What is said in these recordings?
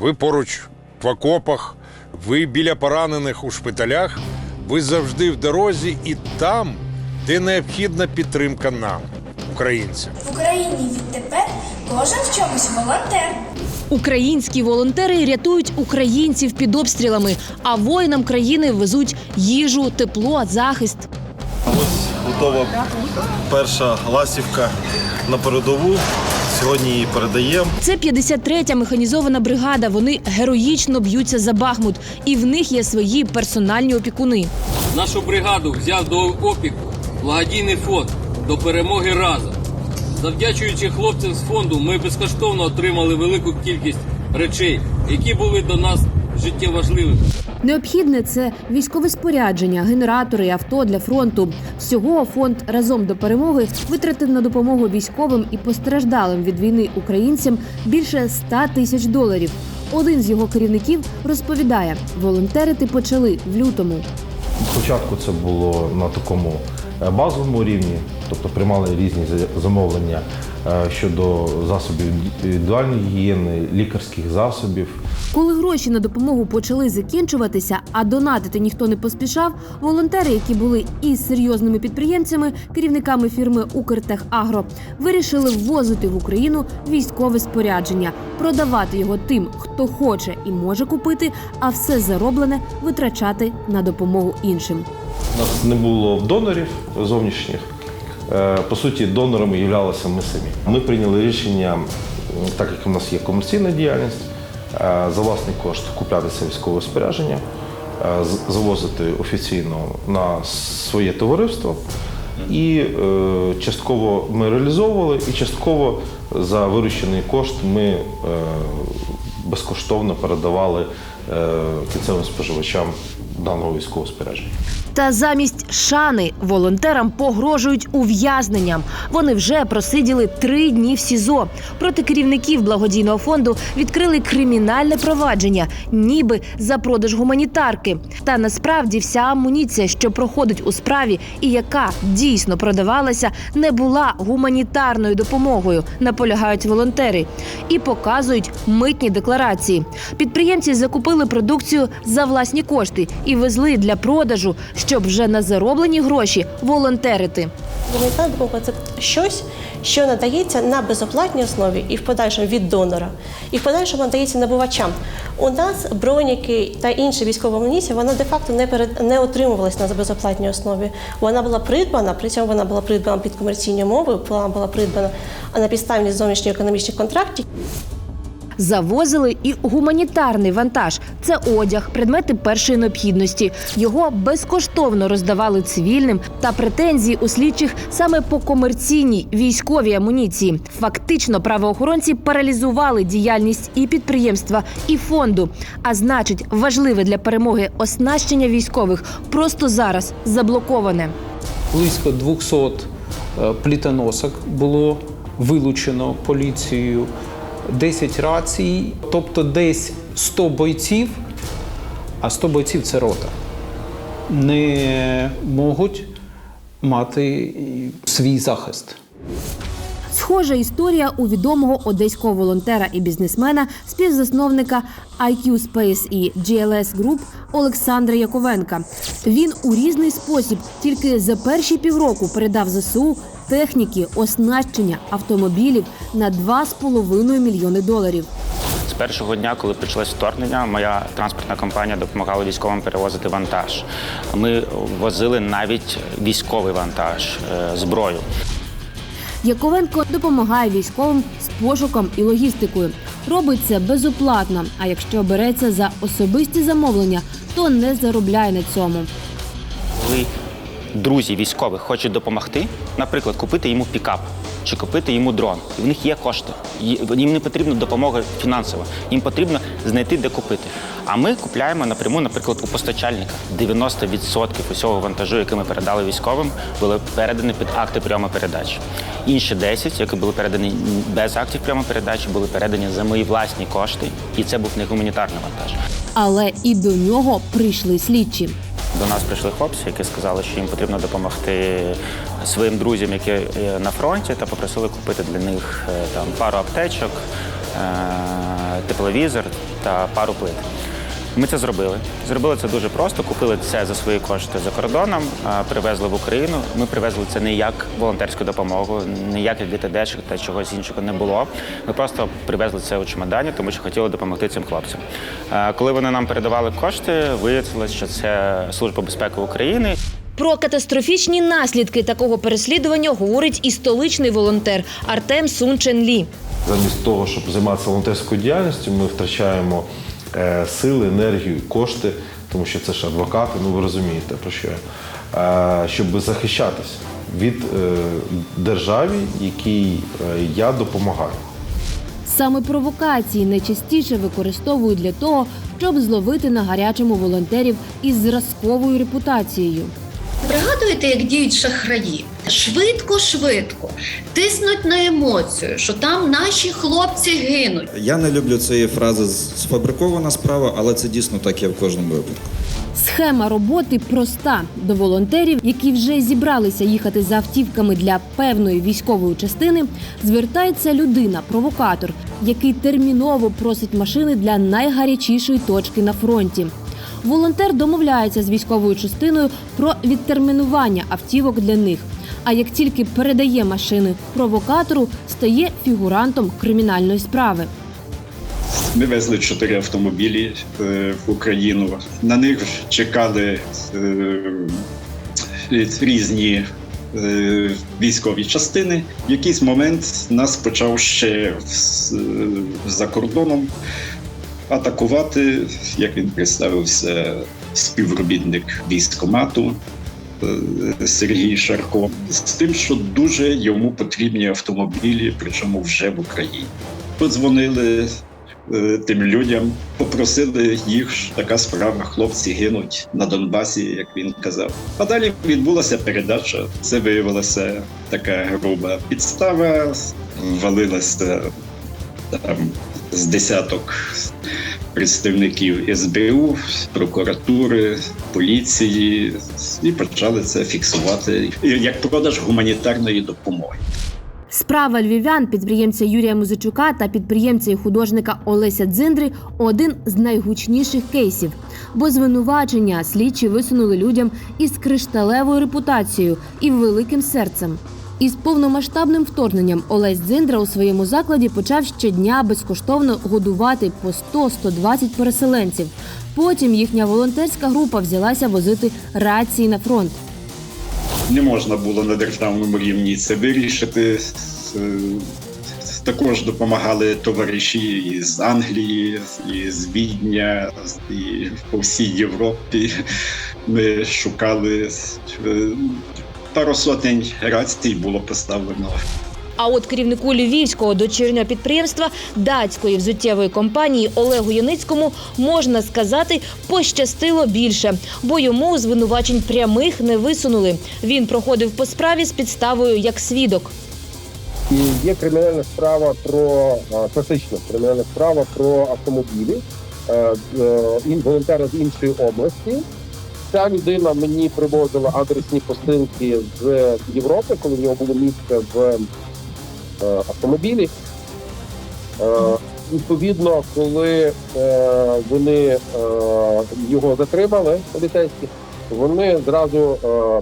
Ви поруч в окопах, ви біля поранених у шпиталях, ви завжди в дорозі і там, де необхідна підтримка нам, українцям. В Україні відтепер кожен в чомусь волонтер. Українські волонтери рятують українців під обстрілами, а воїнам країни везуть їжу, тепло, захист. Ось готова перша ластівка на передову. Сьогодні її передаємо. Це 53-я механізована бригада. Вони героїчно б'ються за Бахмут, і в них є свої персональні опікуни. Нашу бригаду взяв до опіку благодійний фонд до перемоги разом. Завдячуючи хлопцям з фонду, ми безкоштовно отримали велику кількість речей, які були до нас життєво важливими. Необхідне це військове спорядження, генератори, авто для фронту. Всього фонд разом до перемоги витратив на допомогу військовим і постраждалим від війни українцям більше 100 тисяч доларів. Один з його керівників розповідає, волонтерити почали в лютому. Спочатку це було на такому е, базовому рівні, тобто приймали різні замовлення е, щодо засобів індивідуальної гігієни, лікарських засобів. Коли гроші на допомогу почали закінчуватися, а донатити ніхто не поспішав, волонтери, які були із серйозними підприємцями, керівниками фірми Укртехагро, вирішили ввозити в Україну військове спорядження, продавати його тим, хто хоче і може купити, а все зароблене витрачати на допомогу іншим. У нас не було донорів зовнішніх. Е, По суті, донорами являлися ми самі. Ми прийняли рішення, так як у нас є комерційна діяльність, за власний кошт купляти це військове спорядження, е, завозити офіційно на своє товариство. І е, частково ми реалізовували, і частково за виручений кошт ми е, безкоштовно передавали е, кінцевим споживачам даного військового спорядження. Та замість шани волонтерам погрожують ув'язненням. Вони вже просиділи три дні в СІЗО. Проти керівників благодійного фонду відкрили кримінальне провадження, ніби за продаж гуманітарки. Та насправді вся амуніція, що проходить у справі, і яка дійсно продавалася, не була гуманітарною допомогою. Наполягають волонтери і показують митні декларації. Підприємці закупили продукцію за власні кошти і везли для продажу, щоб вже на зароблені гроші волонтерити. Допомога це щось, що надається на безоплатній основі і в подальшому від донора, і в подальшому надається набувачам. У нас броніки та інші військова амуніція, вона де-факто не перед не отримувалась на безоплатній основі. Вона була придбана, при цьому вона була придбана під комерційні мови, вона була придбана на підставі зовнішньоекономічних контрактів. Завозили і гуманітарний вантаж. Це одяг, предмети першої необхідності. Його безкоштовно роздавали цивільним та претензії у слідчих саме по комерційній військовій амуніції. Фактично, правоохоронці паралізували діяльність і підприємства, і фонду. А значить, важливе для перемоги оснащення військових просто зараз заблоковане. Близько 200 е, плітоносок було вилучено поліцією, 10 рацій, тобто десь 100 бойців, а 100 бойців це рота, не можуть мати свій захист. Схожа історія у відомого одеського волонтера і бізнесмена, співзасновника IQ Space і GLS Group Олександра Яковенка. Він у різний спосіб тільки за перші півроку передав ЗСУ техніки, оснащення автомобілів на 2,5 мільйони доларів. З першого дня, коли почалось вторгнення, моя транспортна компанія допомагала військовим перевозити вантаж. Ми возили навіть військовий вантаж, е, зброю. Яковенко допомагає військовим з пошуком і логістикою. Робить це безоплатно. А якщо береться за особисті замовлення, то не заробляє на цьому. Коли друзі військових хочуть допомогти, наприклад, купити йому пікап чи купити йому дрон, і в них є кошти. Їм не потрібна допомога фінансова, їм потрібно знайти, де купити. А ми купляємо напряму, наприклад, у постачальника. 90% усього вантажу, який ми передали військовим, були передані під акти прийому передач. Інші 10, які були передані без актів прийому передачі, були передані за мої власні кошти, і це був не гуманітарний вантаж. Але і до нього прийшли слідчі. До нас прийшли хлопці, які сказали, що їм потрібно допомогти своїм друзям, які е, на фронті, та попросили купити для них е, там пару аптечок, е, тепловізор та пару плит. Ми це зробили. Зробили це дуже просто. Купили це за свої кошти за кордоном, привезли в Україну. Ми привезли це не як волонтерську допомогу, ніяких ГТДшок та чогось іншого не було. Ми просто привезли це у чемодані, тому що хотіли допомогти цим хлопцям. Коли вони нам передавали кошти, виявилося, що це Служба безпеки України. Про катастрофічні наслідки такого переслідування говорить і столичний волонтер Артем Сунчен Лі. Замість того, щоб займатися волонтерською діяльністю, ми втрачаємо е, сили, енергію, кошти, тому що це ж адвокати, ну ви розумієте про що я, е, щоб захищатися від е, державі, якій е, я допомагаю. Саме провокації найчастіше використовують для того, щоб зловити на гарячому волонтерів із зразковою репутацією. Пригадуєте, як діють шахраї? Швидко, швидко тиснуть на емоцію, що там наші хлопці гинуть. Я не люблю цієї фрази сфабрикована справа, але це дійсно так є в кожному випадку. Схема роботи проста. До волонтерів, які вже зібралися їхати за автівками для певної військової частини, звертається людина-провокатор, який терміново просить машини для найгарячішої точки на фронті. Волонтер домовляється з військовою частиною про відтермінування автівок для них. А як тільки передає машини провокатору, стає фігурантом кримінальної справи. Ми везли чотири автомобілі е, в Україну. На них чекали е, різні е, військові частини. В якийсь момент нас почав ще за кордоном атакувати, як він представився, співробітник військкомату. е, Сергій Шарко з тим, що дуже йому потрібні автомобілі, причому вже в Україні. Подзвонили е, тим людям, попросили їх така справа, хлопці гинуть на Донбасі, як він казав. А далі відбулася передача. Це виявилася така груба підстава, ввалилася там з десяток представників СБУ, прокуратури, поліції і почали це фіксувати як продаж гуманітарної допомоги. Справа львів'ян, підприємця Юрія Музичука та підприємця і художника Олеся Дзиндри один з найгучніших кейсів, бо звинувачення слідчі висунули людям із кришталевою репутацією і великим серцем. Із повномасштабним вторгненням Олесь Дзиндра у своєму закладі почав щодня безкоштовно годувати по 100-120 переселенців. Потім їхня волонтерська група взялася возити рації на фронт. не можна було на державному рівні це вирішити. Е, Також допомагали товариші із Англії, із Відня, і по всій Європі. Ми шукали е, пару сотень рацій було поставлено. А от керівнику львівського дочірнього підприємства датської взуттєвої компанії Олегу Яницькому можна сказати пощастило більше, бо йому звинувачень прямих не висунули. Він проходив по справі з підставою як свідок. І є кримінальна справа про класична кримінальна справа про автомобілі. Е, е, Він волонтер з іншої області. Ця людина мені привозила адресні посилки з Європи, коли в нього було місце в е, автомобілі. Е, Відповідно, коли е, вони його затримали, поліцейські, вони зразу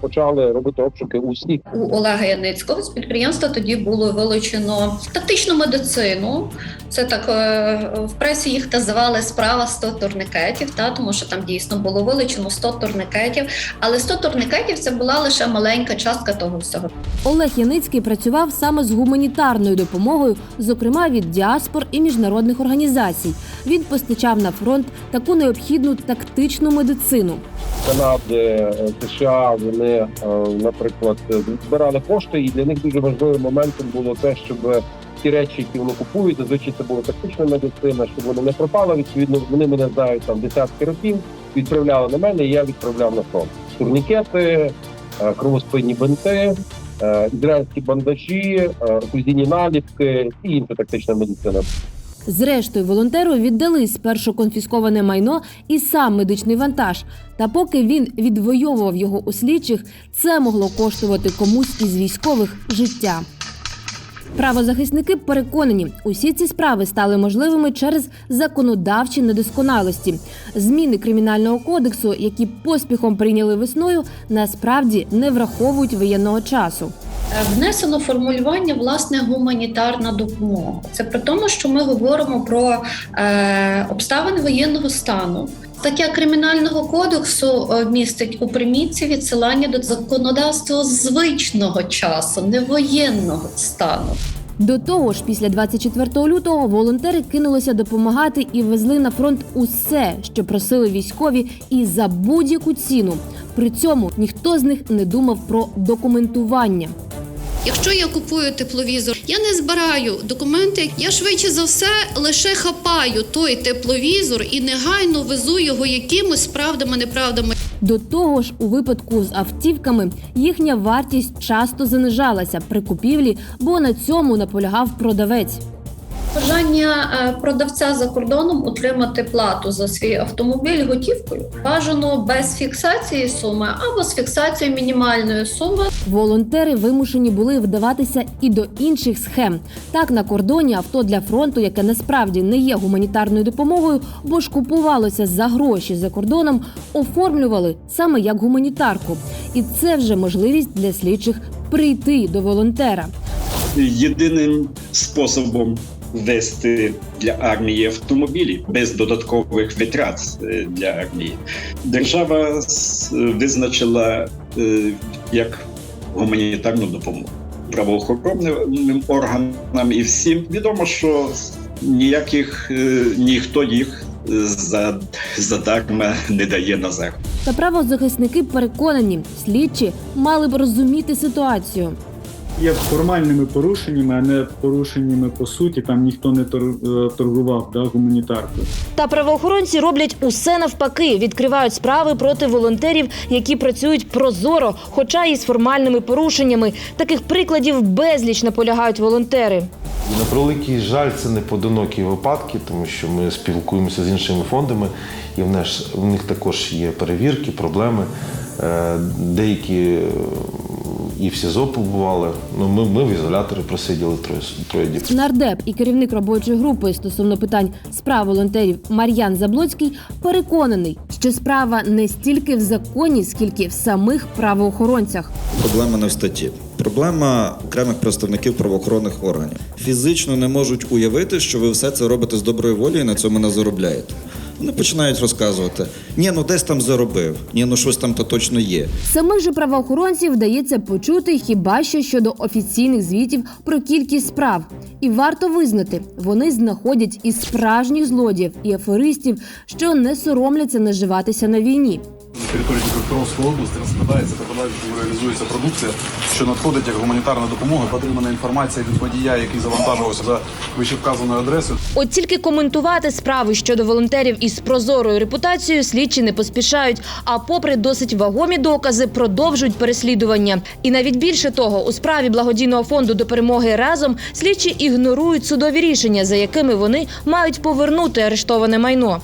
почали робити обшуки у всіх У Олега Яницького з підприємства тоді було вилучено тактичну медицину. Це так е, в пресі їх називали справа 100 турникетів, та тому що там дійсно було вилучено 100 турникетів. Але 100 турникетів це була лише маленька частка того всього. Олег Яницький працював саме з гуманітарною допомогою, зокрема від діаспор і міжнародних організацій. Він постачав на фронт таку необхідну тактичну медицину. Канади, е, США, вони, е, наприклад, збирали кошти, і для них дуже важливим моментом було те, щоб ті речі, які вони купують, зазвичай це була тактична медицина, щоб вони не пропали. Відповідно, вони мене знають там десятки років, відправляли на мене, і я відправляв на фронт. Турнікети, е, кровоспинні бинти, е, ізраїльські бандажі, е, наліпки і інша тактична медицина. Зрештою, волонтеру віддали спершу конфісковане майно і сам медичний вантаж. Та поки він відвоював його у слідчих, це могло коштувати комусь із військових життя. Правозахисники переконані, усі ці справи стали можливими через законодавчі недосконалості. Зміни кримінального кодексу, які поспіхом прийняли весною, насправді не враховують воєнного часу. Е, Внесено формулювання власне гуманітарна допомога. Це при тому, що ми говоримо про е, обставини воєнного стану. Стаття кримінального кодексу е, містить у примітці відсилання до законодавства звичного часу, не воєнного стану. До того ж, після 24 лютого волонтери кинулися допомагати і везли на фронт усе, що просили військові, і за будь-яку ціну. При цьому ніхто з них не думав про документування. Якщо я купую тепловізор, я не збираю документи. Я швидше за все лише хапаю той тепловізор і негайно везу його якимось правдами, неправдами. До того ж, у випадку з автівками їхня вартість часто занижалася при купівлі, бо на цьому наполягав продавець. Бажання е, продавця за кордоном отримати плату за свій автомобіль готівкою бажано без фіксації суми або з фіксацією мінімальної суми. Волонтери вимушені були вдаватися і до інших схем. Так на кордоні авто для фронту, яке насправді не є гуманітарною допомогою, бо ж купувалося за гроші за кордоном, оформлювали саме як гуманітарку. І це вже можливість для слідчих прийти до волонтера. Єдиним способом вести для армії автомобілі без додаткових витрат е, для армії держава визначила е, як гуманітарну допомогу правоохоронним органам і всім відомо, що ніяких е, ніхто їх за, задарма не дає назад. Та правозахисники переконані, слідчі мали б розуміти ситуацію. Є формальними порушеннями, а не порушеннями по суті. Там ніхто не е, торгував да, гуманітаркою. Та правоохоронці роблять усе навпаки, відкривають справи проти волонтерів, які працюють прозоро, хоча і з формальними порушеннями. Таких прикладів безліч наполягають волонтери. На превеликий жаль, це не поодинокі випадки, тому що ми спілкуємося з іншими фондами, і в, них також є перевірки, проблеми. Е, Деякі і в СІЗО побували. Ну, ми, ми в ізоляторі просиділи троє, троє діб. Нардеп і керівник робочої групи стосовно питань справ волонтерів Мар'ян Заблоцький переконаний, що справа не стільки в законі, скільки в самих правоохоронцях. Проблема не в статті. Проблема окремих представників правоохоронних органів. Фізично не можуть уявити, що ви все це робите з доброї волі і на цьому не заробляєте. Вони починають розказувати: ні, ну десь там заробив, ні, ну щось там то точно є. Самих же правоохоронців вдається почути хіба що щодо офіційних звітів про кількість справ. І варто визнати, вони знаходять і справжніх злодіїв, і аферистів, що не соромляться наживатися на війні. Території Дніпропетровської області розглядається та подальшому реалізується продукція, що надходить як гуманітарна допомога. Отримана інформація від водія, який завантажувався за вищевказаною адресою. От тільки коментувати справи щодо волонтерів із прозорою репутацією слідчі не поспішають. А попри досить вагомі докази, продовжують переслідування. І навіть більше того, у справі благодійного фонду до перемоги разом слідчі ігнорують судові рішення, за якими вони мають повернути арештоване майно.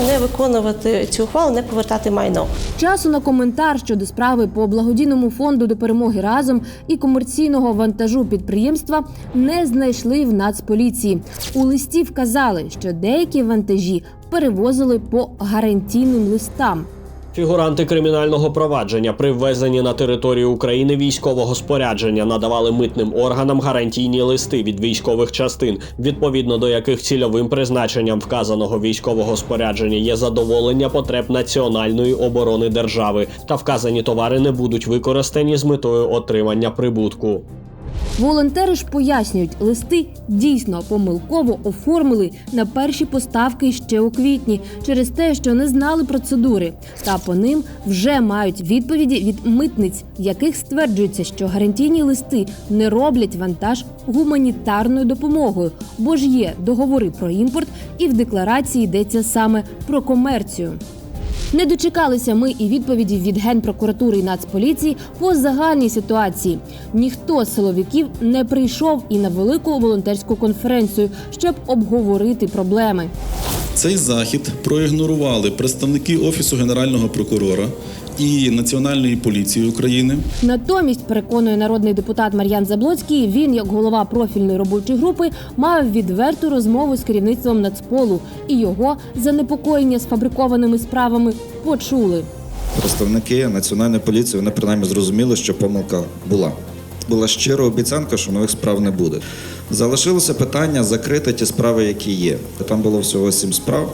Не виконувати цю ухвалу, не повертати майно. Часу на коментар щодо справи по благодійному фонду до перемоги разом і комерційного вантажу підприємства не знайшли в Нацполіції. У листі вказали, що деякі вантажі перевозили по гарантійним листам. Фігуранти кримінального провадження при ввезенні на територію України військового спорядження надавали митним органам гарантійні листи від військових частин, відповідно до яких цільовим призначенням вказаного військового спорядження є задоволення потреб національної оборони держави, та вказані товари не будуть використані з метою отримання прибутку. Волонтери ж пояснюють, листи дійсно помилково оформили на перші поставки ще у квітні через те, що не знали процедури. Та по ним вже мають відповіді від митниць, в яких стверджується, що гарантійні листи не роблять вантаж гуманітарною допомогою, бо ж є договори про імпорт, і в декларації йдеться саме про комерцію. Не дочекалися ми і відповіді від генпрокуратури і нацполіції по загальній ситуації. Ніхто з силовиків не прийшов і на велику волонтерську конференцію, щоб обговорити проблеми. Цей захід проігнорували представники Офісу Генерального прокурора і Національної поліції України. Натомість, переконує народний депутат Мар'ян Заблоцький, він, як голова профільної робочої групи, мав відверту розмову з керівництвом Нацполу і його занепокоєння сфабрикованими справами почули. Представники національної поліції вони принаймні зрозуміли, що помилка була. Була щира обіцянка, що нових справ не буде. Залишилося питання закрити ті справи, які є. Там було всього сім справ.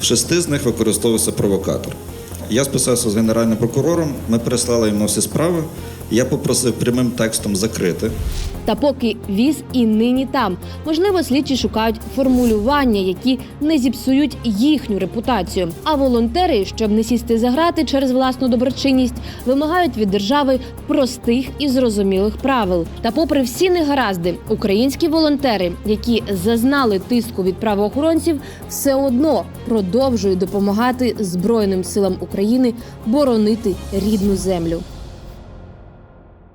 В шести з них використовувався провокатор. Я списався з генеральним прокурором, ми переслали йому всі справи. Я попросив прямим текстом закрити. Та поки віз і нині там. Можливо, слідчі шукають формулювання, які не зіпсують їхню репутацію. А волонтери, щоб не сісти за грати через власну доброчинність, вимагають від держави простих і зрозумілих правил. Та, попри всі негаразди, українські волонтери, які зазнали тиску від правоохоронців, все одно продовжують допомагати Збройним силам України боронити рідну землю.